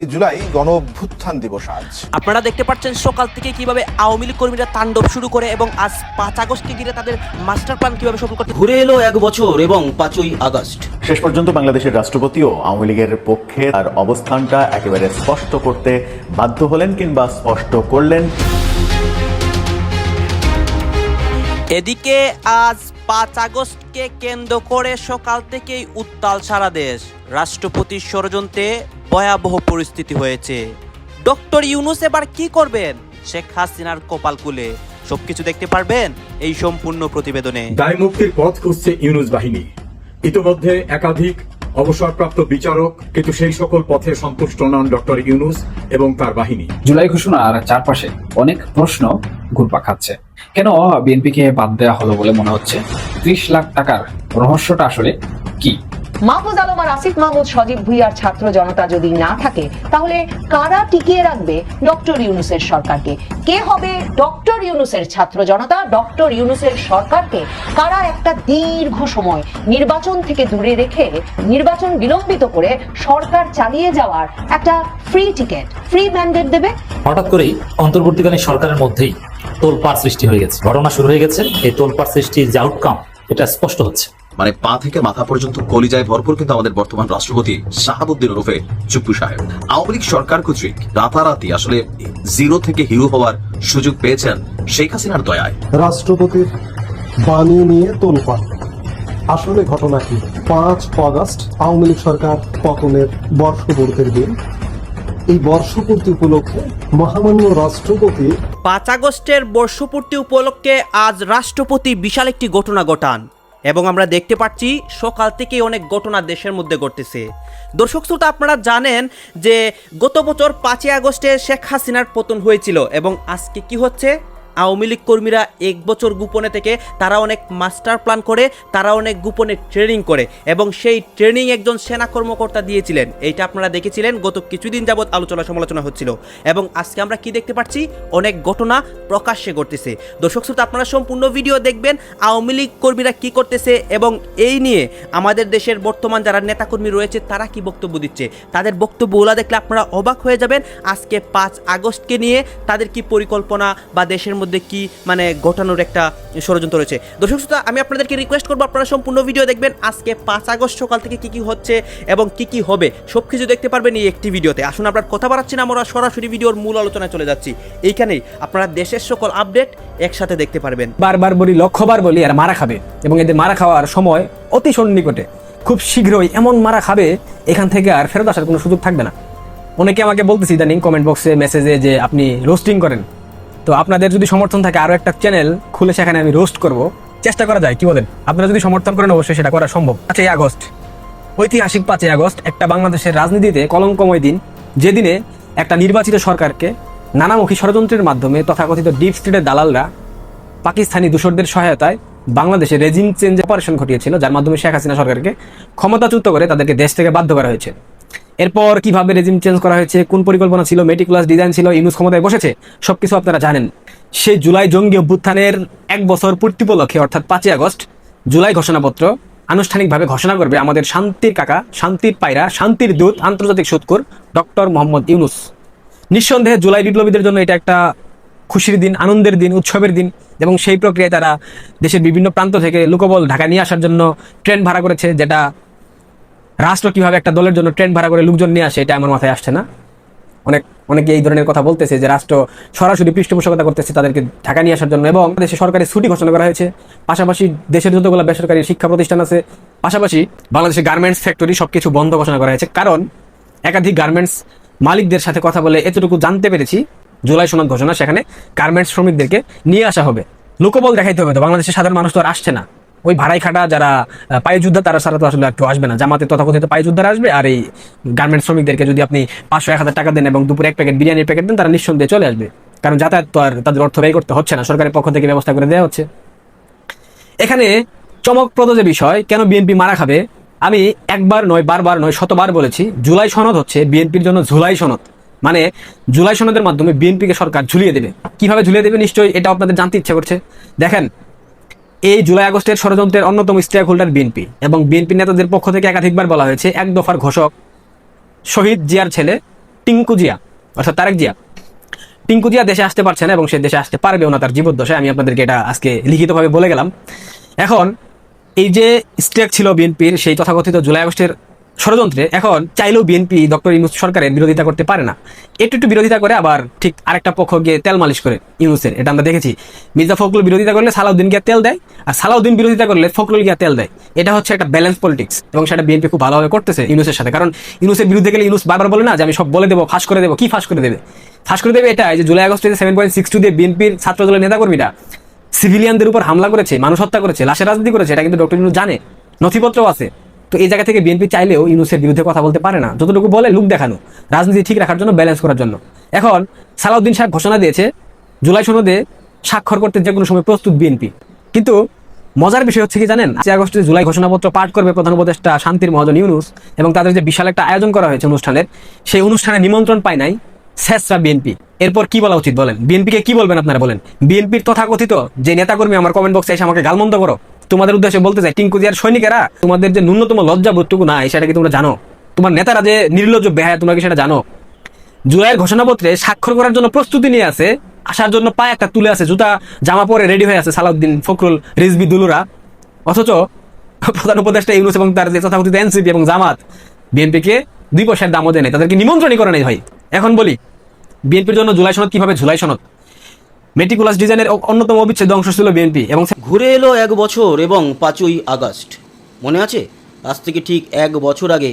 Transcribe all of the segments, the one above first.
জুলাই গণ অভ্যুত্থান দিবস আজ। আপনারা দেখতে পাচ্ছেন সকাল থেকে কীভাবে আওয়ামী লীগ কর্মীরা তাণ্ডব শুরু করে এবং আজ পাঁচ আগস্টকে ঘিরে তাদের মাস্টার প্ল্যান কীভাবে সফল করতে ঘুরে এলো এক বছর এবং পাঁচই আগস্ট। শেষ পর্যন্ত বাংলাদেশের রাষ্ট্রপতিও আওয়ামী লীগের পক্ষে তার অবস্থানটা একেবারে স্পষ্ট করতে বাধ্য হলেন কিংবা স্পষ্ট করলেন। এদিকে আজ পাঁচ আগস্টকে কেন্দ্র করে সকাল থেকেই উত্তাল সারা দেশ। রাষ্ট্রপতির ষড়যন্ত্রে ভয়াবহ পরিস্থিতি হয়েছে। ডক্টর ইউনুস এবার কি করবেন? শেখ হাসিনার কপাল কুলে। সবকিছু দেখতে পারবেন এই সম্পূর্ণ প্রতিবেদনে। দায় মুক্তির পথ খুঁজছে ইউনুস বাহিনী। ইতোমধ্যে একাধিক অবসরপ্রাপ্ত বিচারক কিন্তু সেই সকল পথে সন্তুষ্ট নন ডক্টর ইউনুস এবং তার বাহিনী। জুলাই ঘোষণার চারপাশে অনেক প্রশ্ন ঘুরপাক খাচ্ছে। কেন বিএনপিকে বাদ দেওয়া হলো বলে মনে হচ্ছে? ত্রিশ লাখ টাকার রহস্যটা আসলে কি? মাহফুজ আলম আর আসিফ মাহমুদ সজীব ভুইয়ার ছাত্র জনতা যদি না থাকে তাহলে কারা টিকিয়ে রাখবে ডক্টর ইউনুসের সরকারকে? কে হবে ডক্টর ইউনুসের ছাত্র জনতা? ডক্টর ইউনুসের সরকারকে কারা একটা দীর্ঘ সময় নির্বাচন থেকে দূরে রেখে নির্বাচন বিলম্বিত করে সরকার চালিয়ে যাওয়ার একটা ফ্রি টিকেট ফ্রি ম্যান্ডেট দেবে? হঠাৎ করেই অন্তর্বর্তীকালীন সরকারের মধ্যেই তোলপাড় সৃষ্টি হয়ে গেছে। ঘটনা শুরু হয়ে গেছে এই তোলপাড় সৃষ্টির যে আউটকাম এটা স্পষ্ট হচ্ছে। মানে পা থেকে মাথা পর্যন্ত কলিজায় ভরপুর কিন্তু আমাদের বর্তমান রাষ্ট্রপতি শাহাবুদ্দিন ওরফে চুপ্পু সাহেব। আওয়ামী লীগ সরকার কর্তৃক রাতারাতি আসলে জিরো থেকে হিরো হওয়ার সুযোগ পেয়েছেন শেখ হাসিনার দয়ায়। রাষ্ট্রপতির বাণী নিয়ে তোলপাড়। আসলে ঘটনা কি? পাঁচ আগস্ট আওয়ামী লীগ সরকার পতনের বর্ষপূর্তির দিন এই বর্ষপূর্তি উপলক্ষে মহামান্য রাষ্ট্রপতি পাঁচ আগস্টের বর্ষপূর্তি উপলক্ষে আজ রাষ্ট্রপতি বিশাল একটি ঘটনা ঘটান এবং আমরা দেখতে পাচ্ছি সকাল থেকেই অনেক ঘটনা দেশের মধ্যে ঘটতেছে। দর্শক শ্রোতা, আপনারা জানেন যে গত বছর পাঁচই আগস্টে শেখ হাসিনার পতন হয়েছিল এবং আজকে কি হচ্ছে? আওয়ামী লীগ কর্মীরা এক বছর গোপনে থেকে তারা অনেক মাস্টার প্ল্যান করে, তারা অনেক গোপনে ট্রেনিং করে এবং সেই ট্রেনিং একজন সেনা কর্মকর্তা দিয়েছিলেন। এইটা আপনারা দেখেছিলেন, গত কিছুদিন যাবৎ আলোচনা সমালোচনা হচ্ছিল এবং আজকে আমরা কি দেখতে পাচ্ছি? অনেক ঘটনা প্রকাশ্যে ঘটতেছে। দর্শক শ্রোতা, আপনারা সম্পূর্ণ ভিডিও দেখবেন, আওয়ামী লীগ কর্মীরা কি করতেছে এবং এই নিয়ে আমাদের দেশের বর্তমান যারা নেতাকর্মী রয়েছে, তারা কি বক্তব্য দিচ্ছে? তাদের বক্তব্যগুলো দেখলে আপনারা অবাক হয়ে যাবেন। আজকে পাঁচ আগস্টকে নিয়ে তাদের কি পরিকল্পনা বা দেশের মধ্যে কি মানে ঘটানোর একটা ষড়যন্ত্র রয়েছে। দর্শক শ্রোতা, আমি আপনাদেরকে রিকোয়েস্ট করব, আপনারা সম্পূর্ণ ভিডিও দেখবেন। আজকে পাঁচ আগস্ট সকাল থেকে কি কি হচ্ছে এবং কি কি হবে সব কিছু দেখতে পারবেন এই একটি ভিডিওতে আসুন আপনার কথা বাড়াচ্ছি না, আমরা সরাসরি ভিডিওর মূল আলোচনায় চলে যাচ্ছি। এইখানেই আপনারা দেশের সকল আপডেট একসাথে দেখতে পারবেন। বারবার বলি, লক্ষ্যবার বলি আর মারা খাবে এবং এদের মারা খাওয়ার সময় অতি সন্নিকটে, খুব শীঘ্রই এমন মারা খাবে, এখান থেকে আর ফেরত আসার কোনো সুযোগ থাকবে না। অনেকে আমাকে বলতেছি ইদানিং কমেন্ট বক্সে মেসেজে যে আপনি রোস্টিং করেন। তো আপনাদের যদি সমর্থন থাকে আরও একটা চ্যানেল খুলে সেখানে আমি রোস্ট করব। চেষ্টা করা যায়, কি বলেন? আপনারা যদি সমর্থন করেন, অবশ্যই সেটা করা সম্ভব। পাঁচই আগস্ট। ঐতিহাসিক পাঁচই আগস্ট, একটা বাংলাদেশের রাজনীতিতে কলঙ্কময় দিন। যেদিনে একটা নির্বাচিত সরকারকে নানামুখী ষড়যন্ত্রের মাধ্যমে তথাকথিত ডিপ স্টেটের দালালরা পাকিস্তানি দূষরদের সহায়তায় বাংলাদেশে রেজিম চেঞ্জ অপারেশন ঘটিয়েছিল, যার মাধ্যমে শেখ হাসিনা সরকারকে ক্ষমতাচ্যুত করে তাদেরকে দেশ থেকে বাধ্য করা হয়েছে। এরপর কীভাবে রেজিম চেঞ্জ করা হয়েছে, কোন পরিকল্পনা ছিল মেটিকুলাস ডিজাইন ছিল ইউনুস ক্ষমতায় বসেছে, সবকিছু আপনারা জানেন। সেই জুলাই জঙ্গি অভ্যুত্থানের এক বছর পূর্তি উপলক্ষে, অর্থাৎ পাঁচই আগস্ট, জুলাই ঘোষণাপত্র আনুষ্ঠানিকভাবে ঘোষণা করবে আমাদের শান্তির কাকা, শান্তির পায়রা, শান্তির দূত, আন্তর্জাতিক সুৎকুর ডক্টর মোহাম্মদ ইউনুস। নিঃসন্দেহে জুলাই বিপ্লবীদের জন্য এটা একটা খুশির দিন, আনন্দের দিন, উৎসবের দিন, এবং সেই প্রক্রিয়ায় তারা দেশের বিভিন্ন প্রান্ত থেকে লোকবল ঢাকা নিয়ে আসার জন্য ট্রেন ভাড়া করেছে, যেটা রাষ্ট্র কীভাবে একটা দলের জন্য ট্রেন ভাড়া করে লোকজন নিয়ে আসে, এটা আমার মাথায় আসছে না। অনেক, অনেকে এই ধরনের কথা বলতেছে যে রাষ্ট্র সরাসরি পৃষ্ঠপোষকতা করতেছে তাদেরকে ঢাকা নিয়ে আসার জন্য এবং দেশে সরকারি ছুটি ঘোষণা করা হয়েছে। পাশাপাশি দেশের যতগুলো বেসরকারি শিক্ষা প্রতিষ্ঠান আছে, পাশাপাশি বাংলাদেশের গার্মেন্টস ফ্যাক্টরি সবকিছু বন্ধ ঘোষণা করা হয়েছে। কারণ একাধিক গার্মেন্টস মালিকদের সাথে কথা বলে এতটুকু জানতে পেরেছি, জুলাই সনদ ঘোষণা সেখানে গার্মেন্টস শ্রমিকদেরকে নিয়ে আসা হবে। লোকবল দেখাইতে হবে তো, বাংলাদেশের সাধারণ মানুষ তো আর আসছে না। ওই ভাড়াই খাটা যারা আহ, পায়ে যোদ্ধা তারা সারা তো আসলে একটু আসবে না। জামাতে তথাকথিত পায়ে যোদ্ধারা আসবে আর এই গার্মেন্ট শ্রমিকদেরকে যদি আপনি পাঁচশো এক হাজার টাকা দেন এবং দুপুরে এক প্যাকেট বিরিয়ানির প্যাকেট দেন তারা নিঃসন্দেহে চলে আসবে। কারণ যাতায়াত তো আর তাদের অর্থ ব্যয় করতে হচ্ছে না। সরকারের পক্ষ থেকে ব্যবস্থা করে দেওয়া হচ্ছে। এখানে চমকপ্রদ যে বিষয় কেন বিএনপি মারা খাবে? আমি একবার নয় বারবার নয় শতবার বলেছি জুলাই সনদ হচ্ছে বিএনপির জন্য ঝুলাই সনদ। মানে জুলাই সনদের মাধ্যমে বিএনপিকে সরকার ঝুলিয়ে দেবে। কীভাবে ঝুলিয়ে দেবে নিশ্চয়ই এটা আপনাদের জানতে ইচ্ছা করছে। দেখেন এই জুলাই আগস্টের ষড়যন্ত্রের অন্যতম স্টেক হোল্ডার বিএনপি এবং বিএনপি নেতাদের পক্ষ থেকে একাধিকবার বলা হয়েছে এক দফার ঘোষক শহীদ জিয়ার ছেলে টিঙ্কু জিয়া, অর্থাৎ তারেক জিয়া। টিঙ্কু জিয়া দেশে আসতে পারছে না এবং সে দেশে আসতে পারবেও না তার জীবদ্দশায়। আমি আপনাদেরকে এটা আজকে লিখিতভাবে বলে গেলাম। এখন এই যে স্টেক ছিল বিএনপির, সেই তথাকথিত জুলাই আগস্টের ষড়যন্ত্রে এখন চাইলেও বিএনপি ডক্টর ইউনুস সরকারের বিরোধিতা করতে পারে না। একটু একটু বিরোধিতা করে আবার ঠিক আরেকটা পক্ষ গিয়ে তেল মালিশ করে ইউনুসের এটা আমরা দেখেছি। মির্জা ফখরুল বিরোধিতা করলে সালাউদ্দিন গিয়ে তেল দেয়, আর সালাউদ্দিন বিরোধিতা করলে ফখরুল গিয়া তেল দেয়। এটা হচ্ছে একটা ব্যালেন্স পলিটিক্স এবং সেটা বিএনপি খুব ভালোভাবে করতেছে ইউনুসের সাথে। কারণ ইউনুসের বিরুদ্ধে গেলে ইউনুস বারবার বলে না যে আমি সব বলে দেবো, ফাঁস করে দেবো। কি ফাঁস করে দেবে? ফাঁস করে দেবে এটা যে জুলাই আগস্টে সেভেন পয়েন্ট সিক্স টু দিয়ে বিএনপির ছাত্র দলের নেতাকর্মীরা সিভিলিয়ানদের উপর হামলা করেছে, মানুষ হত্যা করেছে, লাশের রাজনীতি করেছে, এটা কিন্তু ডক্টর ইউনুস জানে। নথিপত্রও আছে। তো এই জায়গা থেকে বিএনপি চাইলেও ইউনুসের বিরুদ্ধে কথা বলতে পারে না। যতটুকু বলে লুক দেখানো, রাজনীতি ঠিক রাখার জন্য ব্যালেন্স করার জন্য। এখন সালাউদ্দিন সাহেব ঘোষণা দিয়েছে, জুলাই সনদে স্বাক্ষর করতে যে কোনো সময় প্রস্তুত বিএনপি কিন্তু মজার বিষয় হচ্ছে কি জানেন? পাঁচই আগস্টে জুলাই ঘোষণাপত্র পাঠ করবে প্রধান উপদেষ্টা শান্তির মহাজন ইউনুস এবং তাদের যে বিশাল একটা আয়োজন করা হয়েছে অনুষ্ঠানের, সেই অনুষ্ঠানে নিমন্ত্রণ পায় নাই শেষরা বিএনপি এরপর কি বলা উচিত বলেন? বিএনপিকে কি বলবেন আপনারা বলেন? বিএনপির তথাকথিত যে নেতাকর্মী আমার কমেন্ট বক্সে এসে আমাকে গালমন্দ করো তোমাদের উদ্দেশ্যে বলতে চাই, টিঙ্কু জিয়ার সৈনিকেরা তোমাদের যে ন্যূনতম লজ্জা বোধটুকু নাই, সেটা কি তোমরা জানো? তোমার নেতারা যে নির্লজ্জ বেহায়, তোমরা কি সেটা জানো? জুলাইয়ের ঘোষণাপত্রে স্বাক্ষর করার জন্য প্রস্তুতি নিয়ে আছে, আসার জন্য পায়ে একটা তুলে আছে, জুতা জামা পরে রেডি হয়ে আছে সালাউদ্দিন ফখরুল রিজবি দুলুরা। অথচ প্রধান উপদেষ্টা ইউনুস এবং তার যে তথাকথিত এনসিপি এবং জামাত, বিএনপিকে দুই পয়সার দামও দেয় নাই, তাদেরকে নিমন্ত্রণই করে নাই ভাই। এখন বলি, বিএনপির জন্য জুলাই সনদ কীভাবে জুলাই সনদ? মেটিকুলাস ডিজাইনের অন্যতম অবিচ্ছেদ্য অংশ ছিল বিএনপি এবং ঘুরে এলো এক বছর এবং পাঁচই আগস্ট। মনে আছে? আজ থেকে ঠিক এক বছর আগে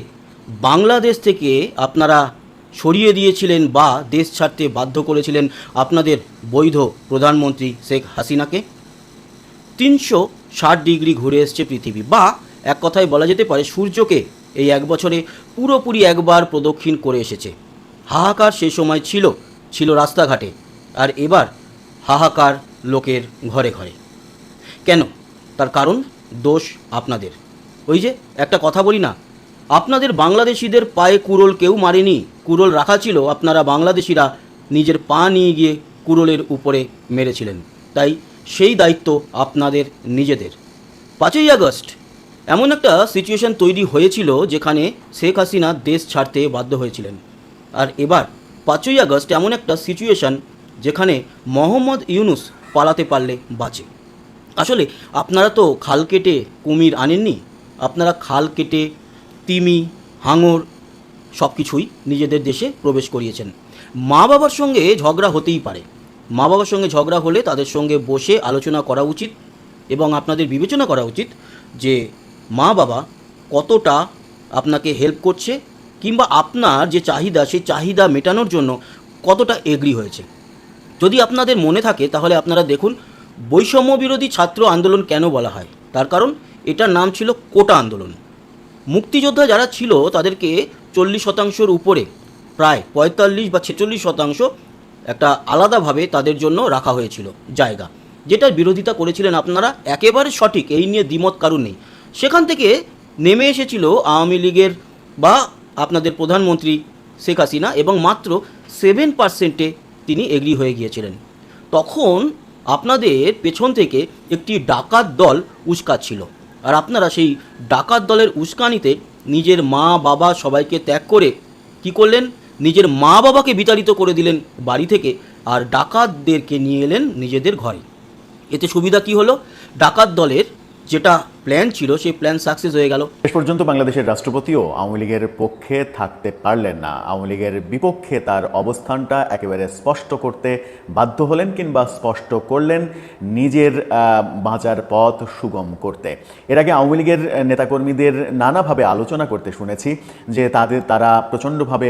বাংলাদেশ থেকে আপনারা সরিয়ে দিয়েছিলেন বা দেশ ছাড়তে বাধ্য করেছিলেন আপনাদের বৈধ প্রধানমন্ত্রী শেখ হাসিনাকে। তিনশো ষাট ডিগ্রি ঘুরে এসছে পৃথিবী। বা এক কথায় বলা যেতে পারে, সূর্যকে এই এক বছরে পুরোপুরি একবার প্রদক্ষিণ করে এসেছে। হাহাকার সে সময় ছিল ছিল রাস্তাঘাটে। আর এবার হাহাকার লোকের ঘরে ঘরে। কেন? তার কারণ দোষ আপনাদের। ওই যে একটা কথা বলি না, আপনাদের বাংলাদেশিদের পায়ে কুরল কেউ মারেনি কুরল রাখা ছিল, আপনারা বাংলাদেশিরা নিজের পা নিয়ে গিয়ে কুরলের উপরে মেরেছিলেন। তাই সেই দায়িত্ব আপনাদের, নিজেদের। পাঁচই আগস্ট, এমন একটা সিচুয়েশন তৈরি হয়েছিল যেখানে শেখ হাসিনা দেশ ছাড়তে বাধ্য হয়েছিলেন। আর এবার পাঁচই আগস্ট এমন একটা সিচুয়েশন যেখানে মোহাম্মদ ইউনুস পালাতে পারলে বাঁচে। আসলে আপনারা তো খাল কেটে কুমির আনেননি, আপনারা খাল কেটে তিমি, হাঙর সব কিছুই নিজেদের দেশে প্রবেশ করিয়েছেন। মা বাবার সঙ্গে ঝগড়া হতেই পারে। মা বাবার সঙ্গে ঝগড়া হলে তাদের সঙ্গে বসে আলোচনা করা উচিত এবং আপনাদের বিবেচনা করা উচিত যে মা বাবা কতটা আপনাকে হেল্প করছে কিংবা আপনার যে চাহিদা, সেই চাহিদা মেটানোর জন্য কতটা এগ্রি হয়েছে। যদি আপনাদের মনে থাকে, তাহলে আপনারা দেখুন, বৈষম্য বিরোধী ছাত্র আন্দোলন কেন বলা হয়? তার কারণ, এটার নাম ছিল কোটা আন্দোলন। মুক্তিযোদ্ধা যারা ছিল, তাদেরকে চল্লিশ শতাংশের উপরে, প্রায় পঁয়তাল্লিশ বা ছেচল্লিশ শতাংশ একটা আলাদাভাবে তাদের জন্য রাখা হয়েছিল, জায়গা। যেটার বিরোধিতা করেছিলেন আপনারা, একেবারে সঠিক, এই নিয়ে দ্বিমত কারণ নেই। সেখান থেকে নেমে এসেছিল আওয়ামী লীগের বা আপনাদের প্রধানমন্ত্রী শেখ হাসিনা এবং মাত্র সেভেন পার্সেন্টে তিনি এগ্রি হয়ে গিয়েছিলেন। তখন আপনাদের পেছন থেকে একটি ডাকাত দল উস্কাচ্ছিল। আর আপনারা সেই ডাকাত দলের উস্কানিতে নিজের মা, বাবা সবাইকে ত্যাগ করে কি করলেন? নিজের মা, বাবাকে বিতাড়িত করে দিলেন বাড়ি থেকে আর ডাকাতদেরকে নিয়ে এলেন নিজেদের ঘরে। এতে সুবিধা কি হলো? ডাকাত দলের যেটা প্ল্যান ছিল, সেই প্ল্যান সাকসেস হয়ে গেল। শেষ পর্যন্ত বাংলাদেশের রাষ্ট্রপতিও আওয়ামী লীগের পক্ষে থাকতে পারলেন না। আওয়ামী লীগের বিপক্ষে তার অবস্থানটা একেবারে স্পষ্ট করতে বাধ্য হলেন কিংবা স্পষ্ট করলেন নিজের বাঁচার পথ সুগম করতে। এর আগে আওয়ামী লীগের নেতাকর্মীদের নানাভাবে আলোচনা করতে শুনেছি যে তাদের, তারা প্রচণ্ডভাবে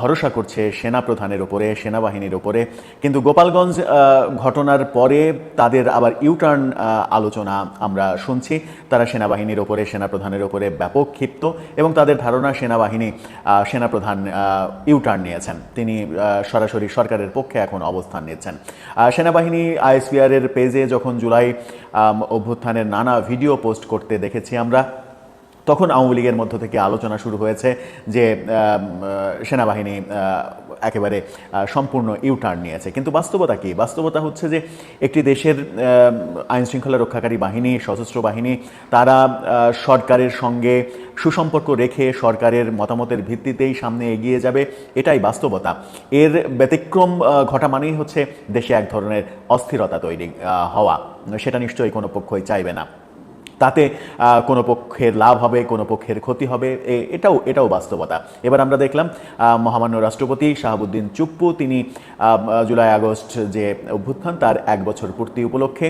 ভরসা করছে সেনা প্রধানের ওপরে, সেনাবাহিনীর ওপরে। কিন্তু গোপালগঞ্জ ঘটনার পরে তাদের আবার ইউটার্ন আলোচনা আমরা শুনছি। তারা সেনাবাহিনীর ওপরে, সেনাপ্রধানের ওপরে ব্যাপক ক্ষিপ্ত এবং তাদের ধারণা সেনাবাহিনী সেনাপ্রধান ইউটার্ন নিয়েছেন। তিনি সরাসরি সরকারের পক্ষে এখন অবস্থান নিয়েছেন সেনাবাহিনী আইএসপিআরের পেজে যখন জুলাই অভ্যুত্থানের নানা ভিডিও পোস্ট করতে দেখেছি আমরা তখন আওয়ামী লীগের মধ্য থেকে আলোচনা শুরু হয়েছে যে সেনাবাহিনী একেবারে সম্পূর্ণ ইউটার্ন নিয়েছে। কিন্তু বাস্তবতা কি? বাস্তবতা হচ্ছে যে, একটি দেশের আইন শৃঙ্খলা রক্ষাকারী বাহিনী, সশস্ত্র বাহিনী, তারা সরকারের সঙ্গে সুসম্পর্ক রেখে সরকারের মতামতের ভিত্তিতেই সামনে এগিয়ে যাবে, এটাই বাস্তবতা। এর ব্যতিক্রম ঘটা মানেই হচ্ছে দেশে এক ধরনের অস্থিরতা তৈরি হওয়া। সেটা নিশ্চয়ই কোনো পক্ষই চাইবে না। তাতে কোনো পক্ষের লাভ হবে, কোনো পক্ষের ক্ষতি হবে এটাও এটাও বাস্তবতা। এবার আমরা দেখলাম মহামান্য রাষ্ট্রপতি শাহাবুদ্দিন চুপ্পু, তিনি জুলাই আগস্ট যে অভ্যুত্থান, তার এক বছর পূর্তি উপলক্ষে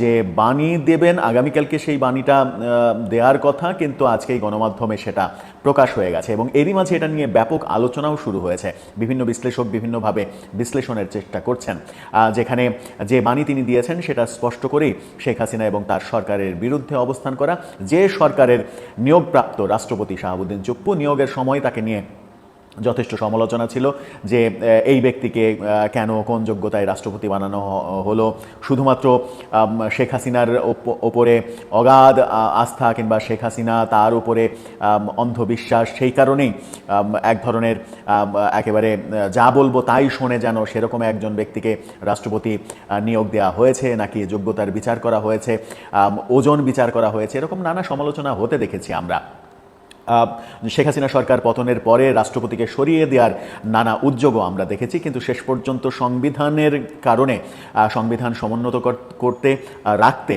যে বাণী দেবেন, আগামীকালকে সেই বাণীটা দেওয়ার কথা, কিন্তু আজকেই গণমাধ্যমে সেটা প্রকাশ হয়ে গেছে এবং এরই মাঝে এটা নিয়ে ব্যাপক আলোচনাও শুরু হয়েছে। বিভিন্ন বিশ্লেষক বিভিন্নভাবে বিশ্লেষণের চেষ্টা করছেন যেখানে যে বাণী তিনি দিয়েছেন, সেটা স্পষ্ট করেই শেখ হাসিনা এবং তার সরকারের বিরুদ্ধে অবস্থান করা যে সরকারের নিয়োগপ্রাপ্ত রাষ্ট্রপতি শাহাবুদ্দিন চুপ্পু নিয়োগের সময় তাকে নিয়ে যথেষ্ট সমালোচনা ছিল যে এই ব্যক্তিকে কেন, কোন যোগ্যতায় রাষ্ট্রপতি বানানো হলো। শুধুমাত্র শেখ হাসিনার ওপ- ওপরে অগাধ আস্থা কিংবা শেখ হাসিনা তার উপরে অন্ধবিশ্বাস, সেই কারণেই এক ধরনের একেবারে, যা বলব তাই শোনে যেন সেরকম একজন ব্যক্তিকে রাষ্ট্রপতি নিয়োগ দেওয়া হয়েছে, নাকি যোগ্যতার বিচার করা হয়েছে ওজন বিচার করা হয়েছে, এরকম নানা সমালোচনা হতে দেখেছি আমরা। শেখ হাসিনা সরকার পতনের পরে রাষ্ট্রপতিকে সরিয়ে দেওয়ার নানা উদ্যোগও আমরা দেখেছি, কিন্তু শেষ পর্যন্ত সংবিধানের কারণে সংবিধান সমুন্নত করতে রাখতে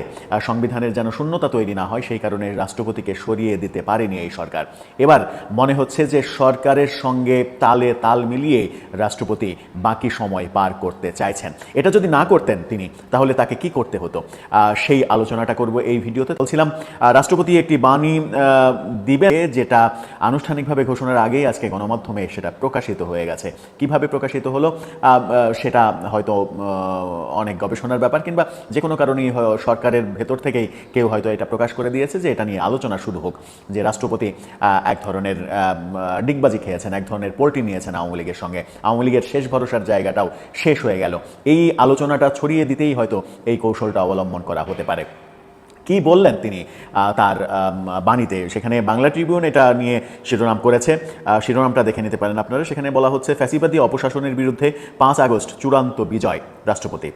সংবিধানের যেন শূন্যতা তৈরি না হয়, সেই কারণে রাষ্ট্রপতিকে সরিয়ে দিতে পারেনি এই সরকার। এবার মনে হচ্ছে যে সরকারের সঙ্গে তালে তাল মিলিয়ে রাষ্ট্রপতি বাকি সময় পার করতে চাইছেন। এটা যদি না করতেন তিনি, তাহলে তাকে কি করতে হতো? সেই আলোচনাটা করব এই ভিডিওতে। বলছিলাম রাষ্ট্রপতি একটি বাণী দিবেন যেটা আনুষ্ঠানিকভাবে ঘোষণার আগেই আজকে গণমাধ্যমে সেটা প্রকাশিত হয়ে গেছে। কীভাবে প্রকাশিত হলো? সেটা হয়তো অনেক গবেষণার ব্যাপার কিংবা যে কোনো কারণেই সরকারের ভেতর থেকেই কেউ হয়তো এটা প্রকাশ করে দিয়েছে যে এটা নিয়ে আলোচনা শুরু হোক। যে রাষ্ট্রপতি এক ধরনের ডিগবাজি খেয়েছেন, এক ধরনের পোল্টি নিয়েছেন আওয়ামী লীগের সঙ্গে। আওয়ামী লীগের শেষ ভরসার জায়গাটাও শেষ হয়ে গেল। এই আলোচনাটা ছড়িয়ে দিতেই হয়তো এই কৌশলটা অবলম্বন করা হতে পারে। কি বললেন তিনি তার বাণীতে? সেখানে বাংলা ট্রিবিউন এটা নিয়ে শিরোনাম করেছে। শিরোনামটা দেখে নিতে পারেন আপনারা। সেখানে বলা হচ্ছে, ফ্যাসিবাদী অপশাসনের বিরুদ্ধে পাঁচ আগস্ট চূড়ান্ত বিজয়, রাষ্ট্রপতি।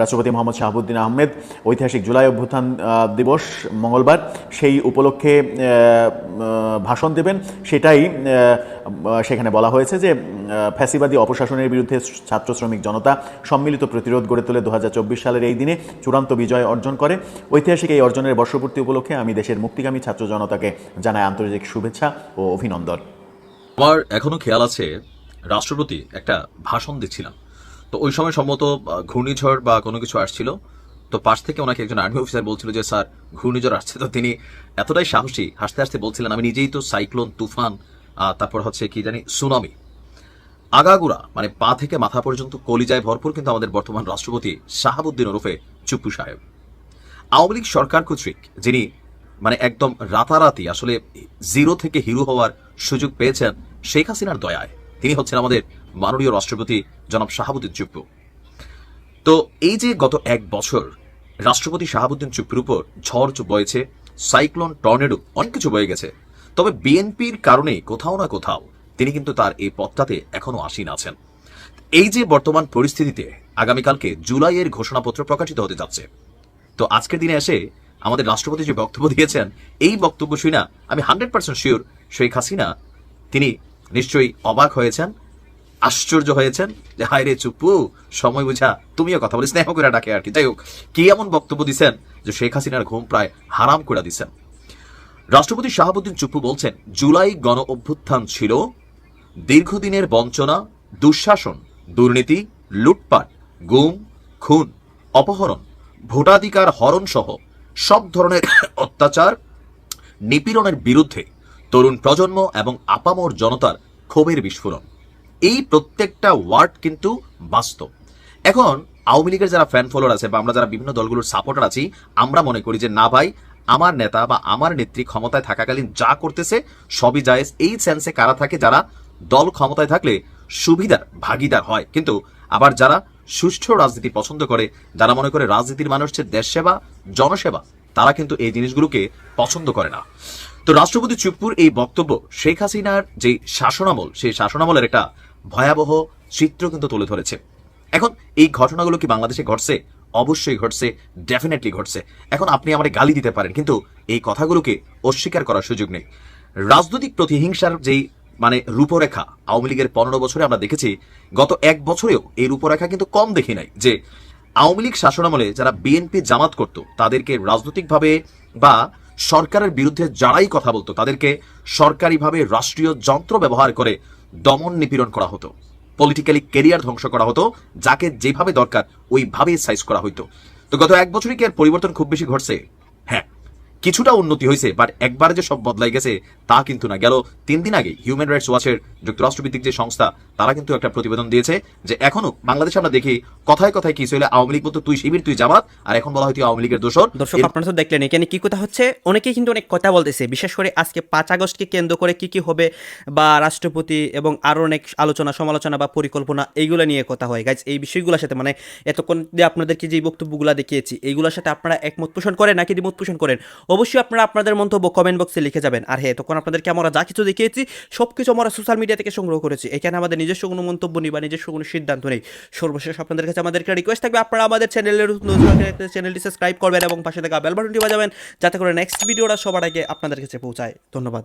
রাষ্ট্রপতি মোহাম্মদ শাহাবুদ্দিন আহমেদ, ঐতিহাসিক জুলাই অভ্যুত্থান দিবস মঙ্গলবার, সেই উপলক্ষে ভাষণ দেবেন। সেটাই সেখানে বলা হয়েছে যে ফ্যাসিবাদী অপশাসনের বিরুদ্ধে ছাত্র শ্রমিক জনতা সম্মিলিত প্রতিরোধ গড়ে তোলে দু সালের এই দিনে চূড়ান্ত বিজয় অর্জন করে। ঐতিহাসিক এই অর্জনের বর্ষপূর্তি উপলক্ষে আমি দেশের মুক্তিগামী ছাত্র জনতাকে জানাই আন্তর্জাতিক শুভেচ্ছা ও অভিনন্দন। আমার এখনও খেয়াল আছে, রাষ্ট্রপতি একটা ভাষণ দিচ্ছিলাম। তো ওই সময় সম্ভবত ঘূর্ণিঝড় বা কোনো কিছু আসছিল। তো পাশ থেকে ওনাকে একজন আর্মি অফিসার বলছিল যে, স্যার, ঘূর্ণিঝড় আসছে। তো তিনি এতটাই সাহসী, হাসতে হাসতে বলছিলেন, আমি নিজেই তো সাইক্লোন, তুফান তারপর হচ্ছে কি জানি, সুনামি। আগাগুড়া মানে পা থেকে মাথা পর্যন্ত কলিজায় ভরপুর কিন্তু আমাদের বর্তমান রাষ্ট্রপতি শাহাবুদ্দিন ওরফে চুপ্পু সাহেব। আওয়ামী লীগ সরকার কর্তৃক যিনি মানে একদম রাতারাতি আসলে জিরো থেকে হিরো হওয়ার সুযোগ পেয়েছেন শেখ হাসিনার দয়ায়। তিনি হচ্ছেন আমাদের মাননীয় রাষ্ট্রপতি জনাব শাহাবুদ্দিন চুপ্পু। তো এই যে গত এক বছর রাষ্ট্রপতি শাহাবুদ্দিন চুপ্পুর উপর ঝড় বয়েছে, সাইক্লোন টর্নেডো অনেক কিছু বয়ে গেছে। তবে বিএনপির কারণে কোথাও না কোথাও তিনি কিন্তু তার এই পথটাতে এখনও আসীন আছেন। এই যে বর্তমান পরিস্থিতিতে আগামীকালকে জুলাইয়ের ঘোষণাপত্র প্রকাশিত হতে যাচ্ছে তো আজকের দিনে এসে আমাদের রাষ্ট্রপতি যে বক্তব্য দিয়েছেন, এই বক্তব্য শুনে আমি hundred percent sure Sheikh Hasina, তিনি নিশ্চয়ই অবাক হয়েছেন, আশ্চর্য হয়েছেন যে, হায় রে চুপ্পু, সময় বুঝা, তুমিও কথা বলি স্নেহ করে ডাকে আর কি যাই হোক, কি এমন বক্তব্য দিছেন যে, শেখ হাসিনার ঘুম প্রায় হারাম করে দিছেন? রাষ্ট্রপতি শাহাবুদ্দিন চুপু বলছেন, জুলাই গণ অভ্যুত্থান ছিল, দীর্ঘদিনের বঞ্চনা, দুঃশাসন, দুর্নীতি, লুটপাট, গুম, খুন, অপহরণ ভোটাধিকার হরণ সহ সব ধরনের অত্যাচার নিপীড়নের বিরুদ্ধে তরুণ প্রজন্ম এবং আপামর জনতার ক্ষোভের বিস্ফোরণ। এই প্রত্যেকটা ওয়ার্ড কিন্তু বাস্তব। এখন আওয়ামী লীগের যারা ফ্যান ফলোয়ার আছে বা আমরা যারা বিভিন্ন দলগুলোর সাপোর্টার আছি, আমরা মনে করি যে না ভাই, আমার নেতা বা আমার নেত্রী ক্ষমতায় থাকাকালীন যা করতেছে, সবই জায়েজ। এই সেন্সে কারা থাকে? যারা দল ক্ষমতায় থাকলে সুবিধার, ভাগিদার হয়। কিন্তু আবার যারা সুষ্ঠু রাজনীতি পছন্দ করে, যারা মনে করে রাজনীতির মানুষ হচ্ছে দেশ সেবা জনসেবা, তারা কিন্তু এই জিনিসগুলোকে পছন্দ করে না। তো রাষ্ট্রপতি চুপ্পুর এই বক্তব্য শেখ হাসিনার যে শাসনামল, সেই শাসনামলের একটা ভয়াবহ চিত্র কিন্তু তুলে ধরেছে। এখন এই ঘটনাগুলো কি বাংলাদেশে ঘটছে? অবশ্যই ঘটছে ডেফিনেটলি ঘটছে। এখন আপনি আমাদের গালি দিতে পারেন, কিন্তু এই কথাগুলোকে অস্বীকার করার সুযোগ নেই। রাজনৈতিক প্রতিহিংসার যেই মানে রূপরেখা, আওয়ামী লীগের পনেরো বছরে আমরা দেখেছি, গত এক বছরেও এই রূপরেখা কিন্তু কম দেখি নাই। যে আওয়ামী লীগ শাসনামলে যারা বিএনপি জামাত করত, তাদেরকে রাজনৈতিকভাবে বা সরকারের বিরুদ্ধে যারাই কথা বলতো, তাদেরকে সরকারিভাবে রাষ্ট্রীয় যন্ত্র ব্যবহার করে দমন নিপীড়ন করা হতো। পলিটিক্যালি কেরিয়ার ধ্বংস করা হতো, যাকে যেভাবে দরকার ওইভাবেই সাইজ করা হতো তো গত এক বছরই কি আর পরিবর্তন খুব বেশি ঘটছে? হ্যাঁ কিছুটা উন্নতি হয়েছে বাট একবারে যে সব বদলাই গেছে তা কিন্তু না। গেল তিন দিন আগে হিউম্যান রাইটস ওয়াচের যুক্তরাষ্ট্রভিত্তিক যে সংস্থা তারা কিন্তু একটা প্রতিবেদন দিয়েছে যে এখনও বাংলাদেশে আমরা দেখি কথায় কথায় কি ছিল আওয়ামী লীগ বলতো তুই শিবির তুই জামাত আর এখন বলা হয় তুই আওয়ামী লীগের দোষর। দর্শক আপনারা তো দেখলেন এখানে কি কথা হচ্ছে? অনেকেই কিন্তু অনেক কথা বলতেছে বিশেষ করে আজকে পাঁচ আগস্টকে কেন্দ্র করে কি কি হবে বা রাষ্ট্রপতি এবং আরও অনেক আলোচনা সমালোচনা বা পরিকল্পনা এইগুলো নিয়ে কথা হয়। গাইজ এই বিষয়গুলোর সাথে মানে এতক্ষণ যে আপনাদেরকে যে বক্তব্যগুলো দেখিয়েছি এইগুলোর সাথে আপনারা একমত পোষণ করেন নাকি দ্বিমত পোষণ করেন? অবশ্যই আপনারা আপনাদের মন্তব্য কমেন্ট বক্সে লিখে যাবেন। আর হ্যাঁ তখন আপনাদেরকে আমরা যা কিছু দেখিয়েছি সব কিছু আমরা সোশ্যাল মিডিয়া থেকে সংগ্রহ করেছি। এখানে আমাদের নিজস্ব কোনো মন্তব্য নেই বা নিজস্ব কোনো সিদ্ধান্ত নেই। সর্বশেষ আপনাদের কাছে আমাদের একটা রিকোয়েস্ট থাকবে, আপনারা আমাদের চ্যানেলের চ্যানেলটি সাবস্ক্রাইব করবেন এবং পাশে থাকা বেল বাটনটি বাজাবেন, যাতে করে নেক্সট ভিডিওটা সবার আগে আপনাদের কাছে পৌঁছায়। ধন্যবাদ।